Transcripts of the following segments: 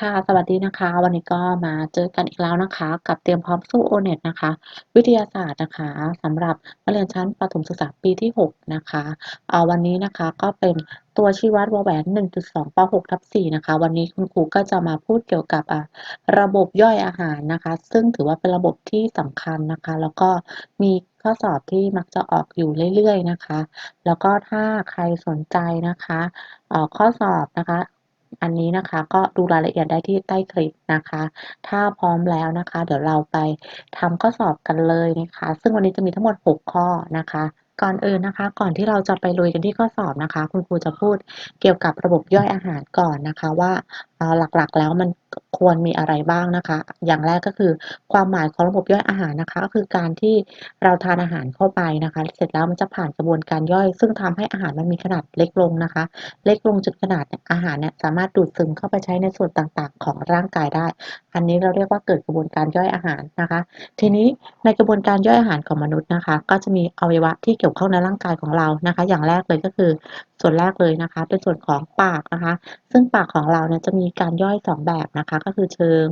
ค่ะ สวัสดีนะคะ วันนี้ก็มาเจอกันอีกแล้วนะคะ กับเตรียมพร้อมสู้ O-NET นะคะ วิทยาศาสตร์นะคะสำหรับนักเรียนชั้นประถมศึกษาปีที่ 6 นะคะอ่าวันนี้นะคะก็เป็นตัวชี้วัดวแหวน 1.2ป6ทับ4นะคะ วันนี้คุณครูก็จะมาพูดเกี่ยวกับระบบย่อยอาหารนะคะ ซึ่งถือว่าเป็นระบบที่สำคัญนะคะ แล้วก็มีข้อสอบที่มักจะออกอยู่เรื่อยๆนะคะ แล้วก็ถ้าใครสนใจนะคะข้อสอบนะคะ อันนี้นะคะก็ดูรายละเอียดได้ที่ใต้คลิปนะคะ ถ้าพร้อมแล้วนะคะ เดี๋ยวเราไปทำข้อสอบกันเลยนะคะ ซึ่งวันนี้จะมีทั้งหมด 6 ข้อนะคะก่อนอื่นนะคะ ก่อนที่เราจะไปลุยกันที่ข้อสอบนะคะ คุณครูจะพูดเกี่ยวกับระบบย่อยอาหารก่อนนะคะ ว่า หลักๆ แล้วมันควรมีอะไรบ้างนะคะ อย่างแรกก็คือความหมายของระบบย่อยอาหารนะคะ ก็คือการที่เราทานอาหารเข้าไปนะคะ เสร็จแล้วมันจะผ่านกระบวนการย่อย ซึ่งทำให้อาหารมันมีขนาดเล็กลงนะคะ เล็กลงจนขนาดอาหารเนี่ยสามารถดูดซึมเข้าไปใช้ในส่วนต่างๆ ของร่างกายได้ อันนี้เราเรียกว่าเกิดกระบวนการย่อยอาหารนะคะ ทีนี้ในกระบวนการย่อยอาหารของมนุษย์นะคะ ก็จะมีอวัยวะที่เกี่ยวข้องในร่างกายของเรานะคะ อย่างแรกเลยก็คือส่วนแรกเลยนะคะ เป็นส่วนของปากนะคะ ซึ่งปากของเราเนี่ยจะมีีการย่อย2แบบนะคะ ก็คือเชิง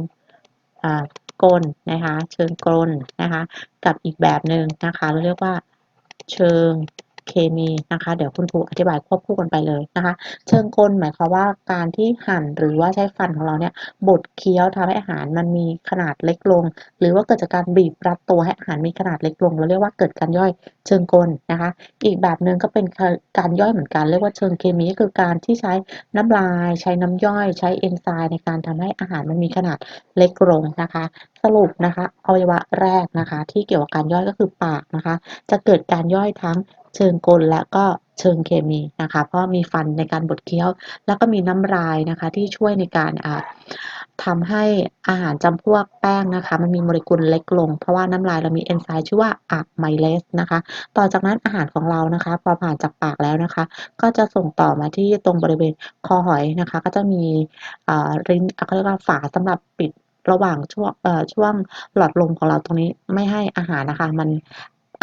กลนะคะ เชิงกลนนะคะ กับอีกแบบหนึ่งนะคะ เราเรียกว่าเชิง เคมีนะคะ เดี๋ยวคุณครูอธิบายควบคู่กันไปเลยนะคะ เชิงกลหมายความว่าการที่หั่นหรือว่าใช้ฟันของเราเนี่ยบดเคี้ยวทำให้อาหารมันมีขนาดเล็กลง หรือว่าเกิดจากการบีบรัดตัวให้อาหารมีขนาดเล็กลงเราเรียกว่าเกิดการย่อยเชิงกลนะคะ อีกแบบหนึ่งก็เป็นการย่อยเหมือนกัน เรียกว่าเชิงเคมีก็คือการที่ใช้น้ำลาย ใช้น้ำย่อย ใช้เอนไซม์ในการทำให้อาหารมันมีขนาดเล็กลงนะคะ สรุปนะคะอวัยวะแรกนะคะ ที่เกี่ยวกับการย่อยก็คือปากนะคะ จะเกิดการย่อยทั้ง เชิงกลและก็เชิงเคมีนะคะ เพราะมีฟันในการบดเคี้ยว แล้วก็มีน้ำลายนะคะที่ช่วยในการอ่าทำให้อาหารจำพวกแป้งนะคะ มันมีโมเลกุลเล็กลง เพราะว่าน้ำลายเรามีเอนไซม์ชื่อว่าอะไมเลสนะคะ ต่อจากนั้นอาหารของเรานะคะ พอผ่านจากปากแล้วนะคะ ก็จะส่งต่อมาที่ตรงบริเวณคอหอยนะคะ ก็จะมีอ่าลิ้นเขาเรียกว่าฝาสำหรับปิดระหว่างช่วงช่วงหลอดลมของเราตรงนี้ไม่ให้อาหารนะคะ มัน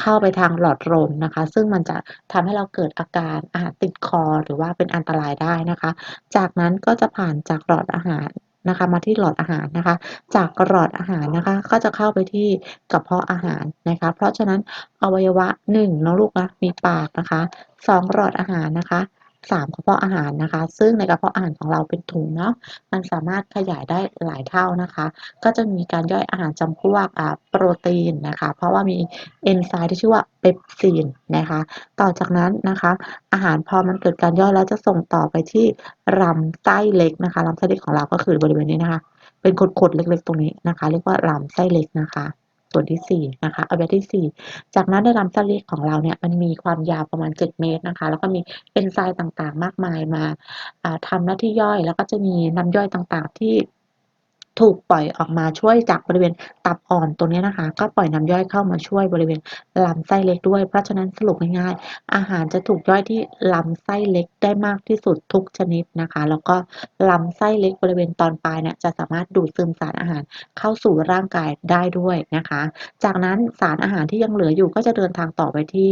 เข้าไปทางหลอดลมนะคะ ซึ่งมันจะทำให้เราเกิดอาการอาหารติดคอหรือว่าเป็นอันตรายได้นะคะ จากนั้นก็จะผ่านจากหลอดอาหารนะคะมาที่หลอดอาหารนะคะ จากหลอดอาหารนะคะ ก็จะเข้าไปที่กระเพาะอาหารนะคะ เพราะฉะนั้นอวัยวะ1เนะลูกนะมีปากนะคะ2หลอดอาหารนะคะ 3กระเพาะอาหารนะคะ ซึ่งในกระเพาะอาหารของเราเป็นถุงเนาะมันสามารถขยายได้หลายเท่านะคะ ก็จะมีการย่อยอาหารจำพวกอ่าโปรตีนนะคะ เพราะว่ามีเอนไซม์ที่ชื่อว่าเปปซีนนะคะ ต่อจากนั้นนะคะ อาหารพอมันเกิดการย่อยแล้วจะส่งต่อไปที่ลำไส้เล็กนะคะลำไส้เล็กของเราก็คือบริเวณนี้นะคะ เป็นขดๆเล็กๆ ตรงนี้นะคะ เรียกว่าลำไส้เล็กนะคะ ส่วนที่ 4 นะคะอวัยวะที่ 4 จากนั้นในลำไส้เล็กของเราเนี่ยมันมีความยาวประมาณ 7 เมตรนะคะ แล้วก็มีเอนไซม์ต่างๆ มากมายมาทำทำหน้าที่ย่อย แล้วก็จะมีน้ำย่อยต่างๆที่ ถูกปล่อยออกมาช่วยจากบริเวณตับอ่อนตรงนี้นะคะ ก็ปล่อยน้ำย่อยเข้ามาช่วยบริเวณลำไส้เล็กด้วย เพราะฉะนั้นสรุปง่ายๆ อาหารจะถูกย่อยที่ลำไส้เล็กได้มากที่สุดทุกชนิดนะคะ แล้วก็ลำไส้เล็กบริเวณตอนปลายเนี่ยจะสามารถดูดซึมสารอาหารเข้าสู่ร่างกายได้ด้วยนะคะ จากนั้นสารอาหารที่ยังเหลืออยู่ก็จะเดินทางต่อไปที่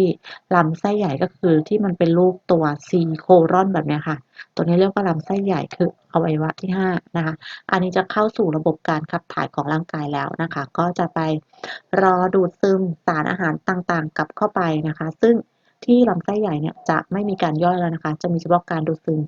ลำไส้ใหญ่ก็คือที่มันเป็นรูปตัว C โครอนแบบนี้ค่ะ ตัวนี้เรียกว่าลำไส้ใหญ่คืออวัยวะที่5นะคะ อันนี้จะเข้าสู่ระบบการขับถ่ายของร่างกายแล้วนะคะ ก็จะไปรอดูดซึมสารอาหารต่างๆ กลับเข้าไปนะคะ ซึ่งที่ลำไส้ใหญ่เนี่ยจะไม่มีการย่อยแล้วนะคะ จะมีเฉพาะการดูดซึม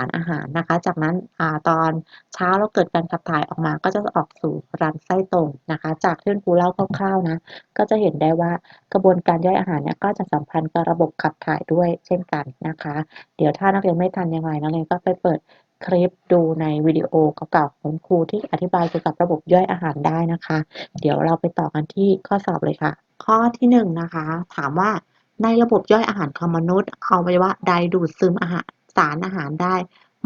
ารอาหารนะคะ จากนั้นอตอนเช้าเราเกิดการขับถ่ายออกมาก็จะออกสู่ลำไส้ตรงนะคะ จากที่คุณครูเล่าคร่าวๆนะ ก็จะเห็นได้ว่ากระบวนการย่อยอาหารเนี่ยก็จะสัมพันธ์กับระบบขับถ่ายด้วยเช่นกันนะคะ เดี๋ยวถ้านักเรียนไม่ทันยังไงนักเรียนก็ไปเปิดคลิปดูในวิดีโอเก่าๆของครูที่อธิบายเกี่ยวกับระบบย่อยอาหารได้นะคะ เดี๋ยวเราไปต่อกันที่ข้อสอบเลยค่ะ ข้อที่1นงนะคะ ถามว่าในระบบย่อยอาหารของมนุษย์อวัยวะใดดูดซึมอาหาร สารอาหารได้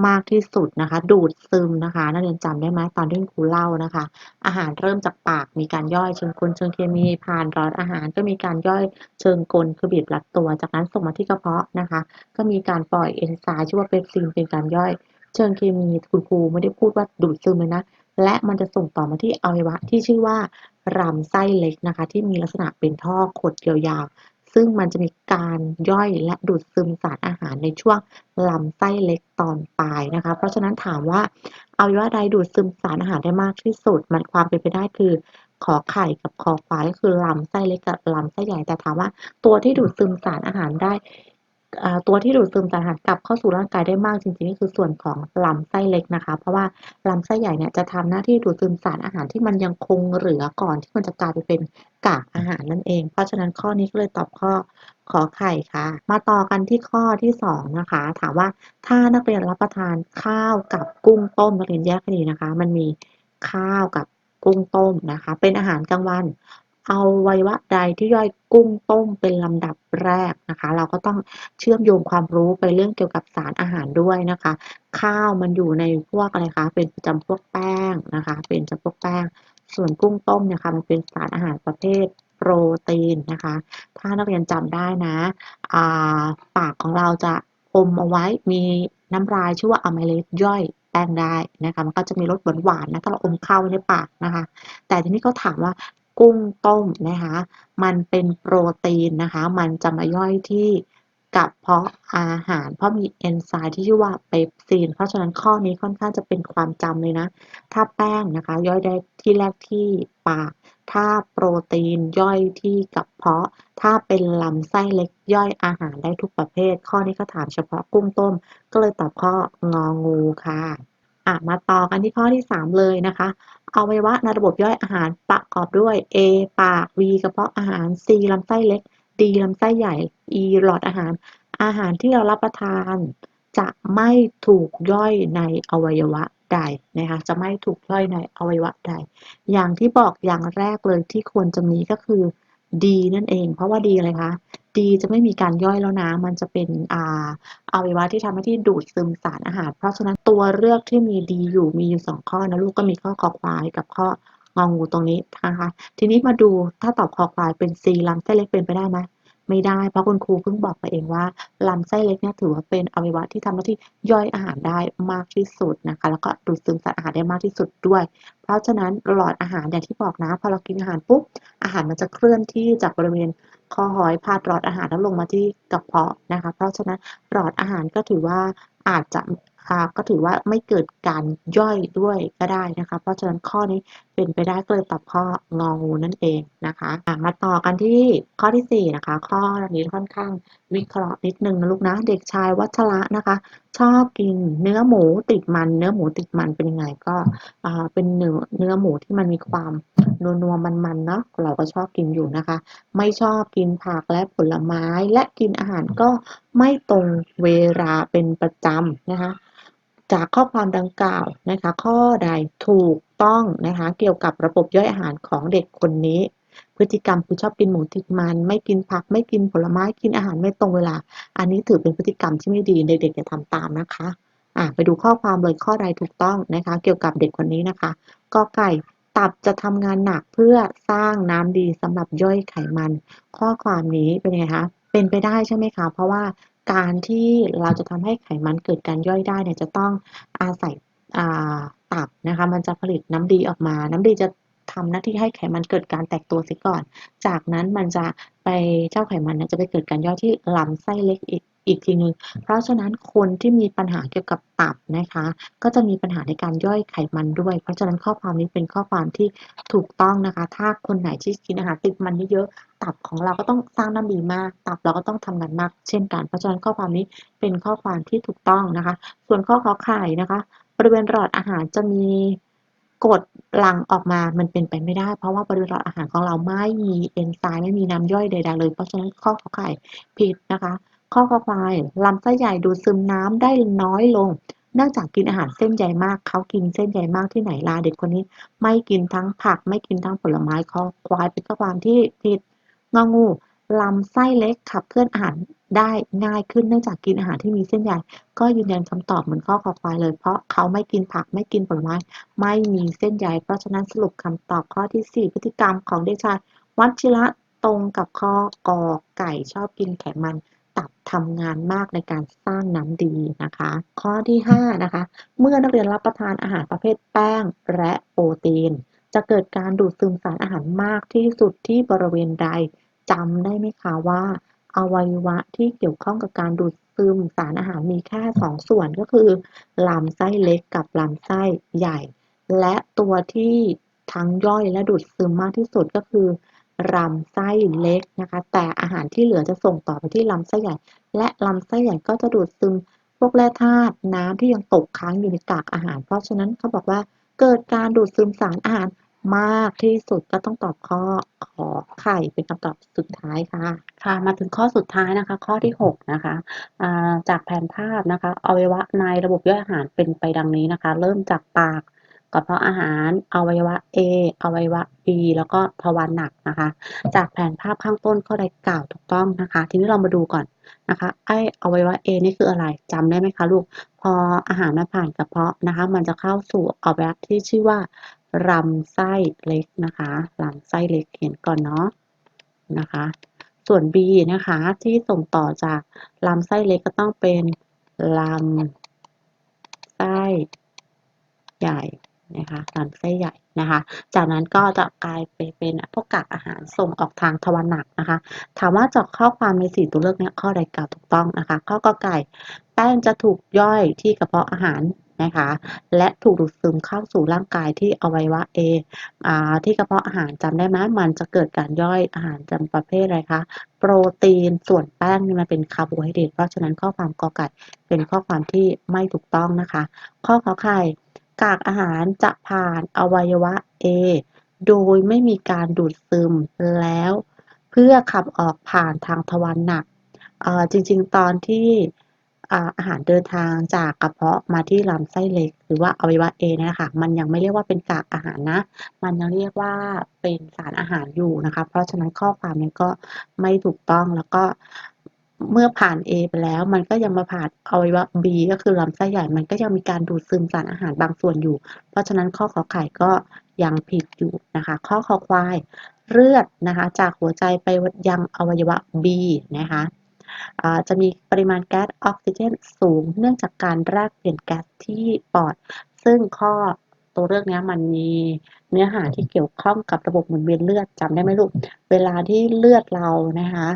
มากที่สุดนะคะ ดูดซึมนะคะนักเรียนจำได้ไหมตอนที่ครูเล่านะคะ อาหารเริ่มจากปากมีการย่อยเชิงกลเชิงเคมีผ่านหลอดอาหารก็มีการย่อยเชิงกลคือบีบรัดตัว จากนั้นส่งมาที่กระเพาะนะคะ ก็มีการปล่อยเอนไซม์ชื่อว่าเปปซินเป็นการย่อย เชิงเคมีคุณครูไม่ได้พูดว่าดูดซึมเลยนะและมันจะส่งต่อมาที่อวัยวะที่ชื่อว่าลำไส้เล็กนะคะ ที่มีลักษณะเป็นท่อขดยาวๆ ซึ่งมันจะมีการย่อยและดูดซึมสารอาหารในช่วงลำไส้เล็กตอนปลายนะคะ เพราะฉะนั้นถามว่าอวัยวะใดดูดซึมสารอาหารได้มากที่สุด มันความเป็นไปได้คือขอไข่กับคอฟ้าก็คือลำไส้เล็กกับลำไส้ใหญ่แต่ถามว่าตัวที่ดูดซึมสารอาหารได้ ตัวที่ดูดซึมสารอาหารกลับเข้าสู่ร่างกายได้มากจริงๆนี่คือส่วนของลำไส้เล็กนะคะ เพราะว่าลำไส้ใหญ่เนี่ยจะทำหน้าที่ดูดซึมสารอาหารที่มันยังคงเหลือก่อนที่มันจะกลายไปเป็นกากอาหารนั่นเอง เพราะฉะนั้นข้อนี้ก็เลยตอบข้อขอไข่ค่ะ มาต่อกันที่ข้อที่2นะคะ ถามว่าถ้านักเรียนรับประทานข้าวกับกุ้งต้มนักเรียนแยกให้ดีนะคะ มันมีข้าวกับกุ้งต้มนะคะ เป็นอาหารกลางวัน เอาวัยวะใดที่ย่อยกุ้งต้มเป็นลำดับแรกนะคะ เราก็ต้องเชื่อมโยงความรู้ไปเรื่องเกี่ยวกับสารอาหารด้วยนะคะ ข้าวมันอยู่ในพวกอะไรคะเป็นจำพวกแป้งนะคะ เป็นจำพวกแป้ง ส่วนกุ้งต้มเนี่ยค่ะมันเป็นสารอาหารประเภทโปรตีนนะคะ ถ้านักเรียนจำได้นะปากของเราจะอมเอาไว้มีน้ำลายชื่อว่าอะไมเลสย่อยแป้งได้นะคะมันก็จะมีรสหวานๆนะถ้าเราอมเข้าในปากนะคะ แต่ทีนี้เขาถามว่า กุ้งต้มนะคะ มันเป็นโปรตีนนะคะ มันจะมาย่อยที่กับเพาะอาหาร เพราะมีเอนไซม์ที่ชื่อว่าเปปซีน เพราะฉะนั้นข้อนี้ค่อนข้างจะเป็นความจำเลยนะ ถ้าแป้งนะคะ ย่อยได้ที่แรกที่ปาก ถ้าโปรตีนย่อยที่กับเพาะ ถ้าเป็นลำไส้เล็กย่อยอาหารได้ทุกประเภท ข้อนี้เขาถามเฉพาะกุ้งต้ม ก็เลยตอบข้ององูค่ะ อะมาต่อกันที่ข้อที่ 3 เลยนะคะอวัยวะในระบบย่อยอาหารประกอบด้วย A ปาก B กระเพาะอาหาร C ลำไส้เล็ก D ลำไส้ใหญ่ E หลอดอาหาร อาหารที่เรารับประทาน จะไม่ถูกย่อยในอวัยวะใดนะคะจะไม่ถูกย่อยในอวัยวะใด อย่างที่บอกอย่างแรกเลยที่ควรจะมีก็คือ D นั่นเอง เพราะว่า D อะไรคะีจะไม่มีการย่อยแล้วนะ มันจะเป็นอ่าอวัยวะที่ทำหน้าที่ดูดซึมสารอาหาร เพราะฉะนั้นตัวเลือกที่มีดีอยู่มีอยู่สองข้อนะลูกก็มีข้อคอควายกับข้ององูตรงนี้นะคะ ทีนี้มาดูถ้าตอบคอควายเป็น C ลำไส้เล็กเป็นไปได้ไหม ไม่ได้ เพราะคุณครูเพิ่งบอกไปเองว่าลำไส้เล็กเนี่ยถือว่าเป็นอวัยวะที่ทำหน้าที่ย่อยอาหารได้มากที่สุดนะคะ แล้วก็ดูดซึมสารอาหารได้มากที่สุดด้วย เพราะฉะนั้นหลอดอาหารอย่างที่บอกนะพอเรากินอาหารปุ๊บอาหารมันจะเคลื่อนที่จากบริเวณคอหอยผ่านหลอดอาหารแล้วลงมาที่กระเพาะนะคะ เพราะฉะนั้นหลอดอาหารก็ถือว่าอาจจะก็ถือว่าไม่เกิดการย่อยด้วยก็ได้นะคะ เพราะฉะนั้นข้อนี้ เป็นไปได้ก็เลยตอบข้ององูนั่นเองนะคะมาต่อกันที่ข้อที่ 4 นะคะ ข้อนี้ค่อนข้างวิเคราะห์นิดนึงนะลูกนะ เด็กชายวัชระนะคะ ชอบกินเนื้อหมูติดมัน เนื้อหมูติดมันเป็นยังไงก็เป็นเนื้อเนื้อหมูที่มันมีความนัวนัวมันเนาะเราก็ชอบกินอยู่นะคะ ไม่ชอบกินผักและผลไม้และกินอาหารก็ไม่ตรงเวลาเป็นประจำนะคะจากข้อความดังกล่าวนะคะ ข้อใดถูก ต้องนะคะ เกี่ยวกับระบบย่อยอาหารของเด็กคนนี้ พฤติกรรมคือชอบกินหมูติดมัน ไม่กินผัก ไม่กินผลไม้กินอาหารไม่ตรงเวลา อันนี้ถือเป็นพฤติกรรมที่ไม่ดีเด็กๆอย่าทำตามนะคะอะไปดูข้อความเลยข้อใดถูกต้องนะคะ เกี่ยวกับเด็กคนนี้นะคะกอไก่ตับจะทำงานหนักเพื่อสร้างน้ำดีสำหรับย่อยไขมัน ข้อความนี้เป็นไงคะเป็นไปได้ใช่ไหมคะ เพราะว่าการที่เราจะทำให้ไขมันเกิดการย่อยได้เนี่ยจะต้องอาศัย ตับนะคะ มันจะผลิตน้ำดีออกมา น้ำดีจะทำหน้าที่ให้ไขมันเกิดการแตกตัวเสียก่อน จากนั้นมันจะไปเจ้าไขมันเนี่ยจะไปเกิดการย่อยที่ลำไส้เล็กอีกอีกทีนึง เพราะฉะนั้นคนที่มีปัญหาเกี่ยวกับตับนะคะ ก็จะมีปัญหาในการย่อยไขมันด้วย เพราะฉะนั้นข้อความนี้เป็นข้อความที่ถูกต้องนะคะ ถ้าคนไหนที่กินอาหารติดมันเยอะๆตับของเราก็ต้องสร้างน้ำดีมาก ตับเราก็ต้องทำงานมาก เช่นกัน เพราะฉะนั้นข้อความนี้เป็นข้อความที่ถูกต้องนะคะ ส่วนข้อขอไข่นะคะ บริเวณหลอดอาหารจะมีกดหลั่งออกมา มันเป็นไปไม่ได้ เพราะว่าบริเวณหลอดอาหารของเราไม่มีเอนไซม์ไม่มีน้ำย่อยใดๆเลย เพราะฉะนั้นข้อขอไข่ผิดนะคะ ข้อควายลำไส้ใหญ่ดูดซึมน้ำได้น้อยลง เนื่องจากกินอาหารเส้นใหญ่มาก เขากินเส้นใหญ่มากที่ไหนลาเด็กคนนี้ ไม่กินทั้งผัก ไม่กินทั้งผลไม้ข้อควายเป็นข้อความที่ผิดงองู ลำไส้เล็กขับเคลื่อนอาหารได้ง่ายขึ้นเนื่องจากกินอาหารที่มีเส้นใหญ่ก็ยืนยันคำตอบเหมือนข้อควายเลย เพราะเขาไม่กินผักไม่กินผลไม้ไม่มีเส้นใยเพราะฉะนั้นสรุปคำตอบข้อที่ 4 พฤติกรรมของเด็กชายวัชิระตรงกับข้อกอไก่ชอบกินไขมันตับทำงานมากในการสร้างน้ำดีนะคะ ข้อที่5นะคะเมื่อนักเรียนรับประทานอาหารประเภทแป้งและโปรตีน จะเกิดการดูดซึมสารอาหารมากที่สุดที่บริเวณใด จำได้ไหมคะว่า อวัยวะที่เกี่ยวข้องกับการดูดซึมสารอาหารมีแค่2ส่วนก็คือลำไส้เล็กกับลำไส้ใหญ่ และตัวที่ทั้งย่อยและดูดซึมมากที่สุดก็คือลำไส้เล็กนะคะ แต่อาหารที่เหลือจะส่งต่อไปที่ลำไส้ใหญ่ และลำไส้ใหญ่ก็จะดูดซึมพวกแร่ธาตุน้ำที่ยังตกค้างอยู่ในกากอาหาร เพราะฉะนั้นเขาบอกว่าเกิดการดูดซึมสารอาหาร มากที่สุด ก็ต้องตอบข้อ ขอไข่เป็นคำตอบสุดท้ายค่ะ ค่ะ มาถึงข้อสุดท้ายนะคะ ข้อที่ 6 นะคะอ่าจากแผนภาพนะคะอวัยวะในระบบย่อยอาหารเป็นไปดังนี้นะคะ เริ่มจากปากกระเพาะอาหารอวัยวะ A อวัยวะ B แล้วก็ทวารหนักนะคะ จากแผนภาพข้างต้นข้อใดกล่าวถูกต้องนะคะ ทีนี้เรามาดูก่อนนะคะไออวัยวะ A นี่คืออะไรจำได้ไหมคะลูก พออาหารมาผ่านกระเพาะนะคะ มันจะเข้าสู่อวัยวะที่ชื่อว่า ลำไส้เล็กนะคะลำไส้เล็กเขียนก่อนเนาะนะคะ ส่วน B นะคะที่ส่งต่อจากลำไส้เล็กก็ต้องเป็นลำไส้ใหญ่นะคะลำไส้ใหญ่นะคะ จากนั้นก็จะกลายไปเป็นพวกกากอาหารส่งออกทางทวารหนักนะคะ ถามว่าจากข้อความในสี่ตัวเลือกเนี้ข้อใดกล่าวถูกต้องนะคะ ข้อกอไก่แป้งจะถูกย่อยที่กระเพาะอาหาร นะคะ และถูกดูดซึมเข้าสู่ร่างกายที่อวัยวะ A อ่าที่กระเพาะอาหารจำได้ไหมมันจะเกิดการย่อยอาหารจำประเภทอะไรคะโปรตีนส่วนแป้งนี่มันเป็นคาร์โบไฮเดรตเพราะฉะนั้นข้อความกอไก่เป็นข้อความที่ไม่ถูกต้องนะคะ ข้อขอไข่กากอาหารจะผ่านอวัยวะ A โดยไม่มีการดูดซึมแล้ว เพื่อขับออกผ่านทางทวารหนักจริงๆ ตอนที่ อาหารเดินทางจากกระเพาะมาที่ลำไส้เล็ก หรือว่าอวัยวะ A เนี่ยค่ะมันยังไม่เรียกว่าเป็นกากอาหารนะ มันยังเรียกว่าเป็นสารอาหารอยู่นะคะ เพราะฉะนั้นข้อความนี้ก็ไม่ถูกต้องแล้วก็เมื่อผ่าน A ไปแล้วมันก็ยังมาผ่านอวัยวะ B ก็คือลำไส้ใหญ่ มันก็ยังมีการดูดซึมสารอาหารบางส่วนอยู่ เพราะฉะนั้นข้อขอไข่ก็ยังผิดอยู่นะคะ ข้อคอควายเลือดนะคะ จากหัวใจไปยังอวัยวะ B นะคะ จะมีปริมาณแก๊สออกซิเจนสูง เนื่องจากการแลกเปลี่ยนแก๊สที่ปอด ซึ่งข้อตัวเลือกนี้มันมีเนื้อหาที่เกี่ยวข้องกับระบบหมุนเวียนเลือดจำได้ไหมลูก เวลาที่เลือดเรานะคะ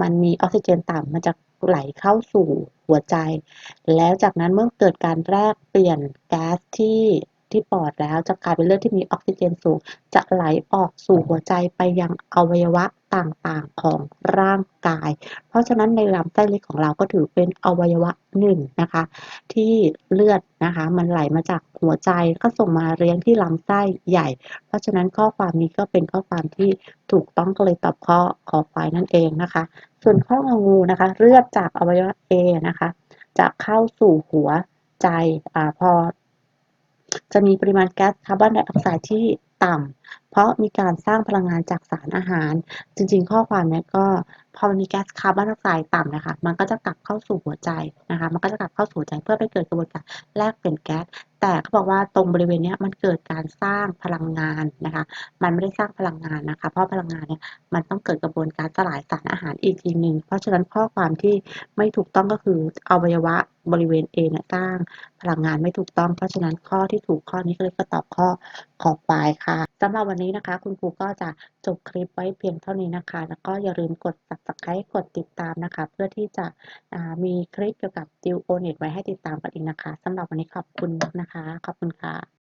มันมีออกซิเจนต่ำมันจะไหลเข้าสู่หัวใจ แล้วจากนั้นเมื่อเกิดการแลกเปลี่ยนแก๊สที่ ที่ปอดแล้ว จะกลายเป็นเลือดที่มีออกซิเจนสูง จะไหลออกสู่หัวใจไปยังอวัยวะต่างๆของร่างกาย เพราะฉะนั้นในลำไส้เล็กของเราก็ถือเป็นอวัยวะหนึ่งนะคะ ที่เลือดนะคะ มันไหลมาจากหัวใจก็ส่งมาเลี้ยงที่ลำไส้ใหญ่ เพราะฉะนั้นข้อความนี้ก็เป็นข้อความที่ถูกต้องก็เลยตอบข้อขอควายนั่นเองนะคะ ส่วนข้ององูนะคะ เลือดจากอวัยวะ A นะคะ จะเข้าสู่หัวใจอพอ จะมีปริมาณแก๊สคาร์บอนไดออกไซด์ที่ต่ำเพราะมีการสร้างพลังงานจากสารอาหาร จริงๆ ข้อความเนี้ยก็พอมันมีแก๊สคาร์บอนไดออกไซด์ต่ำนะคะ มันก็จะกลับเข้าสู่หัวใจนะคะ มันก็จะกลับเข้าสู่หัวใจเพื่อไปเกิดกระบวนการแลกเปลี่ยนแก๊ส แต่เขาบอกว่าตรงบริเวณนี้มันเกิดการสร้างพลังงานนะคะ มันไม่ได้สร้างพลังงานนะคะ เพราะพลังงานเนี่ยมันต้องเกิดกระบวนการสลายสารอาหารอีกทีหนึ่ง เพราะฉะนั้นข้อความที่ไม่ถูกต้องก็คืออวัยวะ บริเวณ A เนี่ยสร้างพลังงานไม่ถูกต้อง เพราะฉะนั้นข้อที่ถูกข้อนี้ก็เลยก็ตอบข้อของปลายค่ะสำหรับวันนี้นะคะ คุณครูก็จะจบคลิปไว้เพียงเท่านี้นะคะ แล้วก็อย่าลืมกด subscribe กดติดตามนะคะ เพื่อที่จะมีคลิปเกี่ยวกับ d i l o n e t ไว้ให้ติดตามกันอีกนะคะสำหรับวันนี้ขอบคุณนะคะ ขอบคุณค่ะ